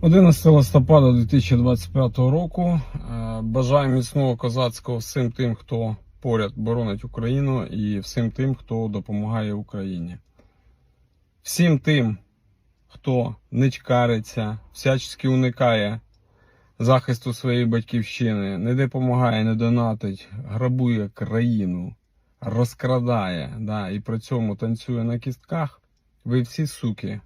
11 листопада 2025 року. Е, Бажаю міцного козацького всім тим, хто поряд боронить Україну, і всім тим, хто допомагає Україні. Всім тим, хто не чкариться, всячески уникає захисту своєї батьківщини, не допомагає, не донатить, грабує країну, розкрадає, да, і при цьому танцює на кістках. Ви всі суки,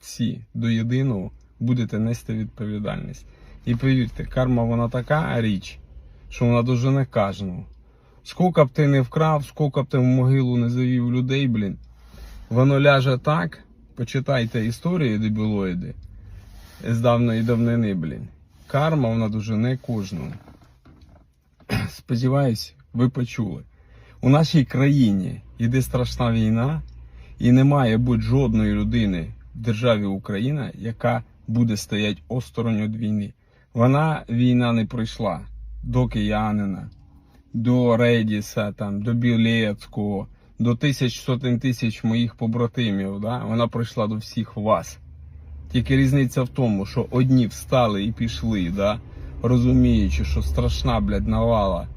всі до єдиного будете нести відповідальність. І повірте, карма вона така річ, що вона дуже не кожного. Скільки б ти не вкрав, скільки б ти в могилу не завів людей, блін, воно ляже так. Почитайте історії дебілоїди з давної давнини, блін. Карма вона дуже не кожного. Сподіваюсь, ви почули. У нашій країні йде страшна війна, і не має бути жодної людини в державі Україна, яка буде стояти осторонь від війни. Вона війна не пройшла до киянина, до Редіса, там, до Білецького, до тисяч сотень тисяч моїх побратимів. Да? Вона пройшла до всіх вас. Тільки різниця в тому, що одні встали і пішли, да? розуміючи, що страшна, блядь, навала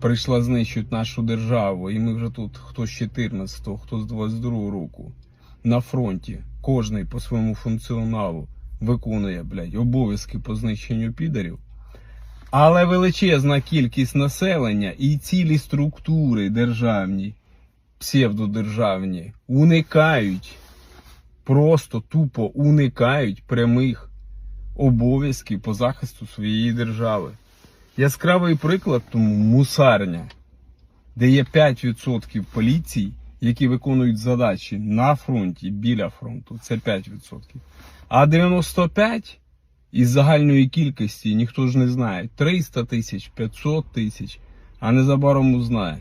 прийшла знищувати нашу державу, і ми вже тут хто з 14-го, хто з 22-го року на фронті, кожний по своєму функціоналу виконує, блядь, обов'язки по знищенню підарів. Але величезна кількість населення і цілі структури державні, псевдодержавні, уникають, просто тупо уникають прямих обов'язків по захисту своєї держави. Яскравий приклад тому мусарня, де є 5% поліції, які виконують задачі на фронті, біля фронту. Це 5%. А 95 із загальної кількості ніхто ж не знає. 300 тисяч, 500 тисяч, а незабаром узнає.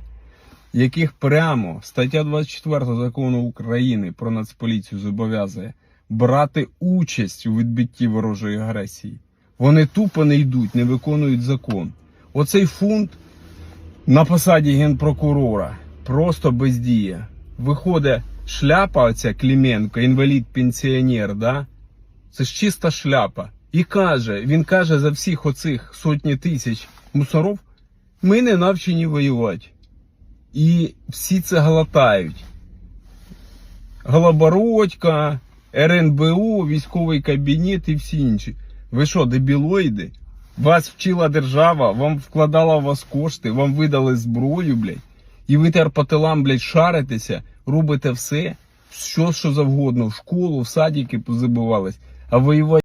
Яких прямо стаття 24 закону України про Нацполіцію зобов'язує брати участь у відбитті ворожої агресії. Вони тупо не йдуть, не виконують закон. Оцей фунт на посаді генпрокурора просто бездіє. Виходить шляпа, оця Кліменко, інвалід-пенсіонер, да? Це ж чиста шляпа. І каже, він каже за всіх оцих сотні тисяч мусоров, ми не навчені воювати. І всі це глотають. Голобородька, РНБО, військовий кабінет і всі інші. Ви що, дебілоїди? Вас вчила держава, вам вкладала в вас кошти, вам видали зброю, блядь. І ви тепер по тилам, блядь, шаритеся, робите все, що, завгодно, в школу, в садики позабивались, а воювати.